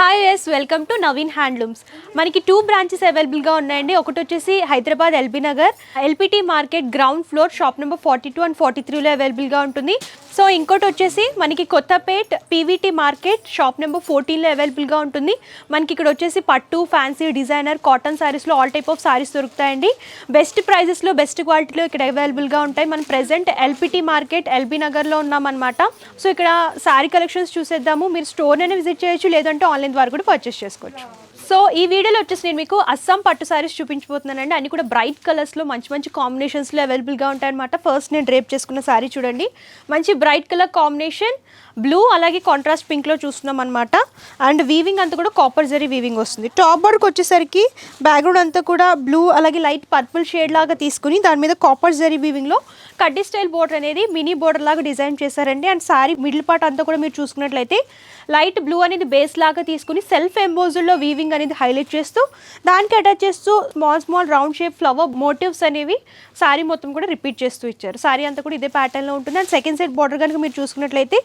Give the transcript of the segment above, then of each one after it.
Hi yes welcome to Naveen handlooms మనకి two branches అవైలబుల్గా ఉన్నాయండి. ఒకటి వచ్చేసి Hyderabad LB Nagar. LPT market ground floor shop number forty two and forty త్రీలో అవైలబుల్గా ఉంటుంది. సో ఇంకోటి వచ్చేసి మనకి Kothapet PVT market shop number ఫోర్టీన్లో అవైలబుల్గా ఉంటుంది. మనకి ఇక్కడ వచ్చేసి పట్టు ఫ్యాన్సీ డిజైనర్ కాటన్ శారీస్లో ఆల్ టైప్ ఆఫ్ శారీస్ దొరుకుతాయండి. బెస్ట్ ప్రైజెస్లో బెస్ట్ క్వాలిటీలో ఇక్కడ అవైలబుల్గా ఉంటాయి. మనం ప్రెసెంట్ ఎల్పిటి మార్కెట్ ఎల్బీ నగర్లో ఉన్నామన్నమాట. సో ఇక్కడ శారీ కలెక్షన్స్ చూసేద్దాము. మీరు స్టోర్ విజిట్ చేయొచ్చు లేదంటే ఆన్లైన్ ద్వారా కూడా పర్చేస్ చేసుకోవచ్చు. సో ఈ వీడియోలో వచ్చేసి నేను మీకు అస్సాం పట్టు సారీస్ చూపించబోతున్నానండి. అన్ని కూడా బ్రైట్ కలర్స్లో మంచి మంచి కాంబినేషన్స్లో అవైలబుల్గా ఉంటాయన్నమాట. ఫస్ట్ నేను డ్రేప్ చేసుకున్న సారీ చూడండి. మంచి బ్రైట్ కలర్ కాంబినేషన్ బ్లూ అలాగే కాంట్రాస్ట్ పింక్లో చూస్తున్నాం అనమాట అండ్ వీవింగ్ అంతా కూడా కాపర్ జరీ వీవింగ్ వస్తుంది. టాప్ బోర్డ్కి వచ్చేసరికి బ్యాక్గ్రౌండ్ అంతా కూడా బ్లూ అలాగే లైట్ పర్పుల్ షేడ్ లాగా తీసుకుని దాని మీద కాపర్ జరీ వీవింగ్లో కడ్డీ స్టైల్ బోర్డర్ అనేది మినీ బోర్డర్ లాగా డిజైన్ చేశారండి. అండ్ సారీ మిడిల్ పార్ట్ అంతా కూడా మీరు చూసుకున్నట్లయితే లైట్ బ్లూ అనేది బేస్ లాగా తీసుకుని సెల్ఫ్ ఎంబోజుల్లో వీవింగ్ అనేది హైలైట్ చేస్తూ దానికి అటాచ్ చేస్తూ small small round shape flower motifs అనేవి సారీ మొత్తం కూడా రిపీట్ చేస్తూ ఇచ్చారు. సారీ అంతా కూడా ఇదే ప్యాటర్న్లో ఉంటుంది. అండ్ సెకండ్ సైడ్ బోర్డర్ కనుక మీరు చూసుకున్నట్లయితే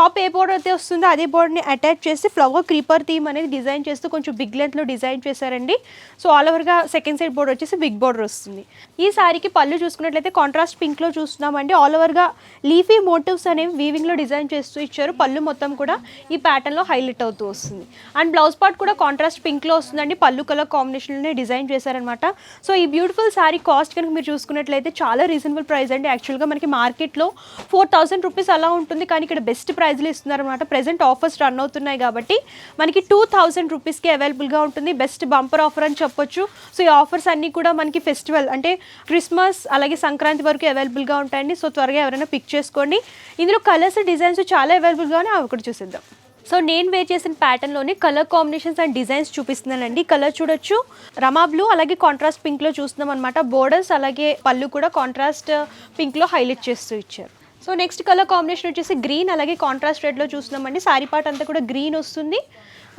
టాప్ ఏ బోర్డర్ అయితే వస్తుందో. అదే బోర్డ్ని అటాచ్ చేసి ఫ్లవర్ క్రీపర్ థీమ్ అనేది డిజైన్ చేస్తూ కొంచెం బిగ్ లెంత్లో డిజైన్ చేశారండి. సో ఆల్ ఓవర్గా సెకండ్ సైడ్ బోర్డర్ వచ్చేసి బిగ్ బోర్డర్ వస్తుంది. ఈ సారీకి పళ్ళు చూసుకున్నట్లయితే కాంట్రాస్ట్ పింక్లో చూస్తున్నామండి. ఆల్ ఓవర్గా లీఫీ మోటివ్స్ అనేవి వీవింగ్లో డిజైన్ చేస్తూ ఇచ్చారు. పళ్ళు మొత్తం కూడా ఈ ప్యాటర్న్లో హైలైట్ అవుతూ వస్తుంది. అండ్ బ్లౌజ్ పార్ట్ కూడా కాంట్రాస్ట్ పింక్లో వస్తుందండి. పళ్ళు కలర్ కాంబినేషన్లోనే డిజైన్ చేశారనమాట సో ఈ బ్యూటిఫుల్ సారీ కాస్ట్ కనుక మీరు చూసుకున్నట్లయితే చాలా రీజనబుల్ ప్రైస్ అండి. యాక్చువల్గా మనకి మార్కెట్లో ఫోర్ థౌసండ్ రూపీస్ అలా ఉంటుంది. కానీ ఇక్కడ బెస్ట్ ప్రైజ్లు ఇస్తున్నారనమాట ప్రెసెంట్ ఆఫర్స్ రన్ అవుతున్నాయి కాబట్టి మనకి టూ థౌసండ్ రూపీస్కి అవైలబుల్గా ఉంటుంది. బెస్ట్ బంపర్ ఆఫర్ అని చెప్పొచ్చు. సో ఈ ఆఫర్స్ అన్నీ కూడా మనకి ఫెస్టివల్ అంటే క్రిస్మస్ అలాగే సంక్రాంతి వరకు అవైలబుల్గా ఉంటాయండి. సో త్వరగా ఎవరైనా పిక్ చేసుకోండి. ఇందులో కలర్స్ డిజైన్స్ చాలా అవైలబుల్గా ఉన్నాయి అవి కూడా చూసేద్దాం. సో నేను వేర్ చేసిన ప్యాటర్న్లోనే కలర్ కాంబినేషన్స్ అండ్ డిజైన్స్ చూపిస్తున్నానండి. కలర్ చూడొచ్చు. రమా బ్లూ అలాగే కాంట్రాస్ట్ పింక్లో చూస్తున్నాం అనమాట బోర్డర్స్ అలాగే పళ్ళు కూడా కాంట్రాస్ట్ పింక్లో హైలైట్ చేస్తూ ఇచ్చారు. సో నెక్స్ట్ కలర్ కాంబినేషన్ వచ్చేసి గ్రీన్ అలాగే కాంట్రాస్ట్ రెడ్లో చూస్తున్నామండి. సారీ పార్ట్ అంతా కూడా గ్రీన్ వస్తుంది.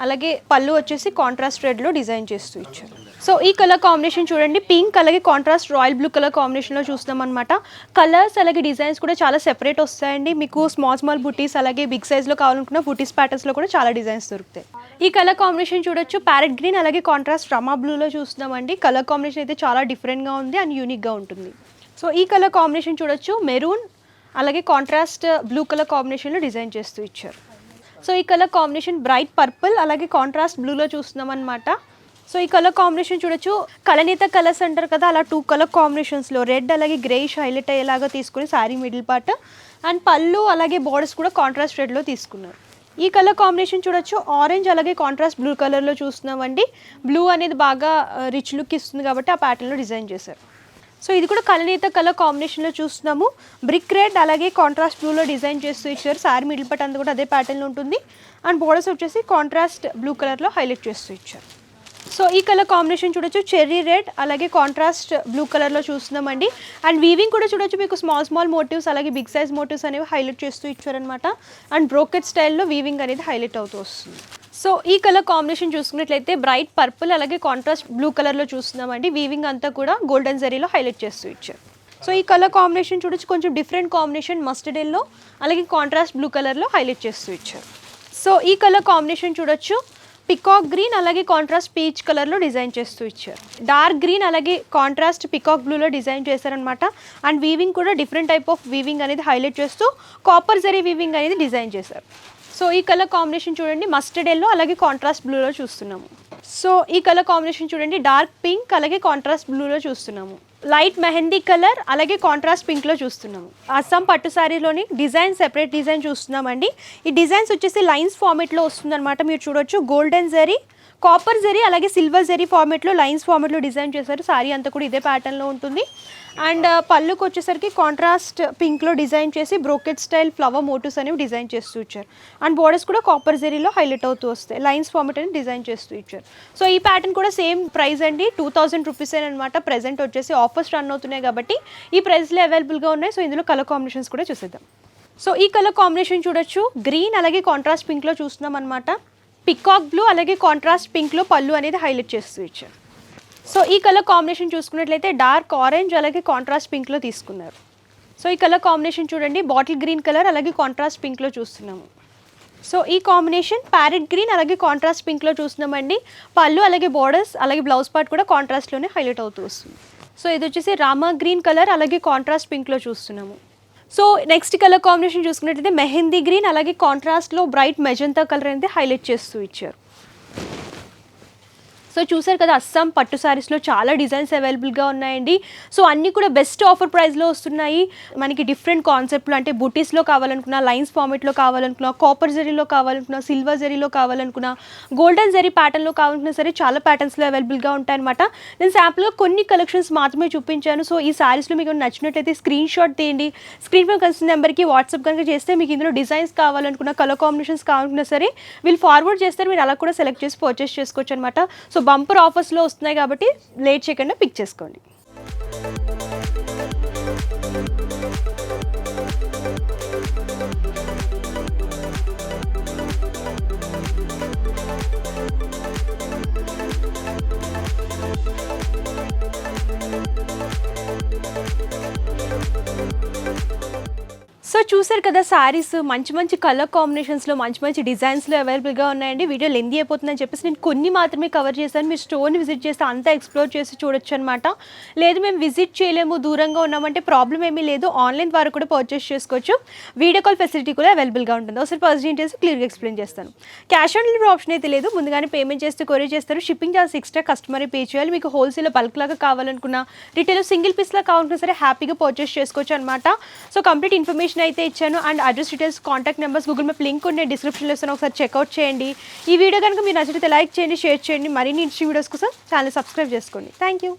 అలాగే పళ్ళు వచ్చేసి కాంట్రాస్ట్ రెడ్లో డిజైన్ చేస్తూ ఇచ్చారు. సో ఈ కలర్ కాంబినేషన్ చూడండి. పింక్ అలాగే కాంట్రాస్ట్ రాయల్ బ్లూ కలర్ కాంబినేషన్లో చూస్తున్నాం అనమాట కలర్స్ అలాగే డిజైన్స్ కూడా చాలా సెపరేట్ వస్తాయండి. మీకు స్మాల్ స్మాల్ బుటీస్ అలాగే బిగ్ సైజ్లో కావాలనుకున్న బుటీస్ ప్యాటర్న్స్లో కూడా చాలా డిజైన్స్ దొరుకుతాయి. ఈ కలర్ కాంబినేషన్ చూడొచ్చు. ప్యారెట్ గ్రీన్ అలాగే కాంట్రాస్ట్ రమా బ్లూలో చూస్తున్నామండి. కలర్ కాంబినేషన్ అయితే చాలా డిఫరెంట్గా ఉంది అండ్ యూనిక్గా ఉంటుంది. సో ఈ కలర్ కాంబినేషన్ చూడొచ్చు. మెరూన్ అలాగే కాంట్రాస్ట్ బ్లూ కలర్ కాంబినేషన్లో డిజైన్ చేస్తూ ఇచ్చారు. సో ఈ కలర్ కాంబినేషన్ బ్రైట్ పర్పుల్ అలాగే కాంట్రాస్ట్ బ్లూలో చూస్తున్నాం అనమాట సో ఈ కలర్ కాంబినేషన్ చూడొచ్చు. కలనీత కలర్స్ అంటారు కదా అలా టూ కలర్ కాంబినేషన్స్లో రెడ్ అలాగే గ్రేష్ హైలైట్ అయ్యేలాగా తీసుకుని శారీ మిడిల్ పార్ట్ అండ్ పళ్ళు అలాగే బోర్డర్స్ కూడా కాంట్రాస్ట్ రెడ్లో తీసుకున్నారు. ఈ కలర్ కాంబినేషన్ చూడొచ్చు. ఆరెంజ్ అలాగే కాంట్రాస్ట్ బ్లూ కలర్లో చూస్తున్నామండి బ్లూ అనేది బాగా uh, రిచ్ లుక్ ఇస్తుంది కాబట్టి ఆ ప్యాటర్న్లో డిజైన్ చేశారు. సో ఇది కూడా కలనీత కలర్ కాంబినేషన్లో చూస్తున్నాము. బ్రిక్ రెడ్ అలాగే కాంట్రాస్ట్ బ్లూలో డిజైన్ చేస్తూ ఇచ్చారు. సారీ మిడిల్ పట్ అంతా కూడా అదే ప్యాటర్న్లో ఉంటుంది. అండ్ బోర్డర్స్ వచ్చేసి కాంట్రాస్ట్ బ్లూ కలర్లో హైలైట్ చేస్తూ ఇచ్చారు. సో ఈ కలర్ కాంబినేషన్ చూడొచ్చు. చెర్రీ రెడ్ అలాగే కాంట్రాస్ట్ బ్లూ కలర్లో చూస్తున్నామండి. అండ్ వీవింగ్ కూడా చూడొచ్చు. మీకు స్మాల్ స్మాల్ మోటివ్స్ అలాగే బిగ్ సైజ్ మోటివ్స్ అనేవి హైలైట్ చేస్తూ ఇచ్చారనమాట అండ్ బ్రోకెట్ స్టైల్లో వీవింగ్ అనేది హైలైట్ అవుతూ వస్తుంది. సో ఈ కలర్ కాంబినేషన్ చూసుకున్నట్లయితే బ్రైట్ పర్పుల్ అలాగే కాంట్రాస్ట్ బ్లూ కలర్లో చూస్తున్నామండి. వీవింగ్ అంతా కూడా గోల్డెన్ జరీలో హైలైట్ చేస్తూ ఇచ్చారు. సో ఈ కలర్ కాంబినేషన్ చూడొచ్చు. కొంచెం డిఫరెంట్ కాంబినేషన్ మస్టర్డ్ ఎల్లో అలాగే కాంట్రాస్ట్ బ్లూ కలర్లో హైలైట్ చేస్తూ ఇచ్చారు. సో ఈ కలర్ కాంబినేషన్ చూడొచ్చు. పికాక్ గ్రీన్ అలాగే కాంట్రాస్ట్ పీచ్ కలర్లో డిజైన్ చేస్తూ ఇచ్చారు. డార్క్ గ్రీన్ అలాగే కాంట్రాస్ట్ పికాక్ బ్లూలో డిజైన్ చేశారనమాట అండ్ వీవింగ్ కూడా డిఫరెంట్ టైప్ ఆఫ్ వీవింగ్ అనేది హైలైట్ చేస్తూ కాపర్ జరీ వీవింగ్ అనేది డిజైన్ చేశారు. సో ఈ కలర్ కాంబినేషన్ చూడండి మస్టర్డ్ ఎల్లో అలాగే కాంట్రాస్ట్ బ్లూలో చూస్తున్నాము. సో ఈ కలర్ కాంబినేషన్ చూడండి డార్క్ పింక్ అలాగే కాంట్రాస్ట్ బ్లూలో చూస్తున్నాము. లైట్ మెహందీ కలర్ అలాగే కాంట్రాస్ట్ పింక్లో చూస్తున్నాము. అస్సాం పట్టు శారీలోని డిజైన్ సెపరేట్ డిజైన్ చూస్తున్నామండి. ఈ డిజైన్స్ వచ్చేసి లైన్స్ ఫార్మేట్లో వస్తుందన్నమాట మీరు చూడొచ్చు. గోల్డెన్ జరీ కాపర్ జరీ అలాగే సిల్వర్ జరీ ఫార్మేట్లో లైన్స్ ఫార్మేట్లో డిజైన్ చేశారు. సారీ అంతా కూడా ఇదే ప్యాటర్న్లో ఉంటుంది. అండ్ uh, పళ్ళుకి వచ్చేసరికి కాంట్రాస్ట్ పింక్లో డిజైన్ చేసి బ్రోకెట్ స్టైల్ ఫ్లవర్ మోటివ్స్ అనేవి డిజైన్ చేస్తూ ఇచ్చారు. అండ్ బోర్డర్స్ కూడా కాపర్ జరీలో హైలైట్ అవుతూ వస్తాయి. లైన్స్ ఫార్మేట్ అని డిజైన్ చేస్తూ ఇచ్చారు. సో ఈ ప్యాటర్న్ కూడా సేమ్ ప్రైస్ అండి. టూ థౌసండ్ రూపీస్ అనమాట ప్రెసెంట్ వచ్చేసి ఆఫర్స్ రన్ అవుతున్నాయి కాబట్టి ఈ ప్రైస్లో అవైలబుల్గా ఉన్నాయి. సో ఇందులో కలర్ కాంబినేషన్స్ కూడా చూసేద్దాం. సో ఈ కలర్ కాంబినేషన్ చూడొచ్చు. గ్రీన్ అలాగే కాంట్రాస్ట్ పింక్లో చూస్తున్నాం అనమాట పికాక్ బ్లూ అలాగే కాంట్రాస్ట్ పింక్లో పళ్ళు అనేది హైలైట్ చేస్తూ ఇచ్చారు. సో ఈ కలర్ కాంబినేషన్ చూసుకున్నట్లయితే డార్క్ ఆరెంజ్ అలాగే కాంట్రాస్ట్ పింక్లో తీసుకున్నారు. సో ఈ కలర్ కాంబినేషన్ చూడండి బాటిల్ గ్రీన్ కలర్ అలాగే కాంట్రాస్ట్ పింక్లో చూస్తున్నాము. సో ఈ కాంబినేషన్ ప్యారెట్ గ్రీన్ అలాగే కాంట్రాస్ట్ పింక్లో చూస్తున్నామండి. పళ్ళు అలాగే బోర్డర్స్ అలాగే బ్లౌజ్ పార్ట్ కూడా కాంట్రాస్ట్లోనే హైలైట్ అవుతూ వస్తుంది. సో ఇది వచ్చేసి రామా గ్రీన్ కలర్ అలాగే కాంట్రాస్ట్ పింక్లో చూస్తున్నాము. సో నెక్స్ట్ కలర్ కాంబినేషన్ చూసుకున్నట్టయితే మెహందీ గ్రీన్ అలాగే కాంట్రాస్ట్లో బ్రైట్ మెజంతా కలర్ అనేది హైలైట్ చేస్తూ ఇచ్చారు. సో చూసారు కదా అస్సాం పట్టు శారీస్లో చాలా డిజైన్స్ అవైలబుల్గా ఉన్నాయండి. సో అన్నీ కూడా బెస్ట్ ఆఫర్ ప్రైస్లో వస్తున్నాయి. మనకి డిఫరెంట్ కాన్సెప్ట్లు అంటే బుటీస్లో కావాలనుకున్నా లైన్స్ ఫార్మెట్లో కావాలనుకున్నా కాపర్ జరీలో కావాలనుకున్నా సిల్వర్ జరీలో కావాలనుకున్నా గోల్డెన్ జరీ ప్యాటర్న్లో కావాలనుకున్నా సరే చాలా ప్యాటర్న్స్లో అవైలబుల్గా ఉంటాయన్నమాట. నేను శాంపుల్గా కొన్ని కలెక్షన్స్ మాత్రమే చూపించాను. సో ఈ శారీస్లో మీకు నచ్చినట్లయితే స్క్రీన్ షాట్ తీయండి. స్క్రీన్ మీద కలిసిన నెంబర్కి వాట్సాప్ కనుక చేస్తే మీకు ఇందులో డిజైన్స్ కావాలనుకున్నా కలర్ కాంబినేషన్స్ కావాలనుకున్నా సరే వీళ్ళు ఫార్వర్డ్ చేస్తారు. మీరు అలా కూడా సెలెక్ట్ చేసి పర్చేస్ చేసుకోవచ్చు అనమాట సో బంపర్ ఆఫర్స్లో వస్తున్నాయి కాబట్టి లేట్ చేయకుండా పిక్ చేసుకోండి. సో చూసారు కదా శారీస్ మంచి మంచి కలర్ కాంబినేషన్స్లో మంచి మంచి డిజైన్స్లో అవైలబుల్గా ఉన్నాయండి. వీడియో లెందీ అయిపోతుందని చెప్పేసి నేను కొన్ని మాత్రమే కవర్ చేశాను. మీరు స్టోర్ని విజిట్ చేస్తే అంతా ఎక్స్ప్లోర్ చేసి చూడొచ్చు అనమాట లేదు మేము విజిట్ చేయలేము దూరంగా ఉన్నామంటే ప్రాబ్లం ఏమీ లేదు. ఆన్లైన్ ద్వారా కూడా పర్చేస్ చేసుకోవచ్చు. వీడియో కాల్ ఫెసిలిటీ కూడా అవైలబుల్గా ఉంటుంది. ఒకసారి పర్సన్ చేసి క్లియర్గా ఎక్స్ప్లెయిన్ చేస్తాను. క్యాష్ ఆన్ డెలివరీ ఆప్షన్ అయితే లేదు. ముందుగానే పేమెంట్ చేస్తే కొరియర్ చేస్తారు. Shipping charge extra customer pay చేయాలి. మీకు హోల్సేల్ బల్క్ లాగా కావాలనుకున్నా రిటైల్ సింగిల్ పీస్లా కావాలనుకున్నా సరే హ్యాపీగా పర్చేస్ చేసుకోవచ్చు అనమాట సో కంప్లీట్ ఇన్ఫర్మేషన్ అయితే ఇచ్చాను. And address details contact numbers Google map link ఉండే డిస్క్రిప్షన్లో ఇస్తాను ఒకసారి చెక్అవుట్ చేయండి. ఈ వీడియో కనుక మీరు నచ్చితే లైక్ చేయండి షేర్ చేయండి. మరిన్ని ఇంట్రెస్ట్ వీడియోస్ కోసం ఛానల్ సబ్స్క్రైబ్ చేసుకోండి. Thank you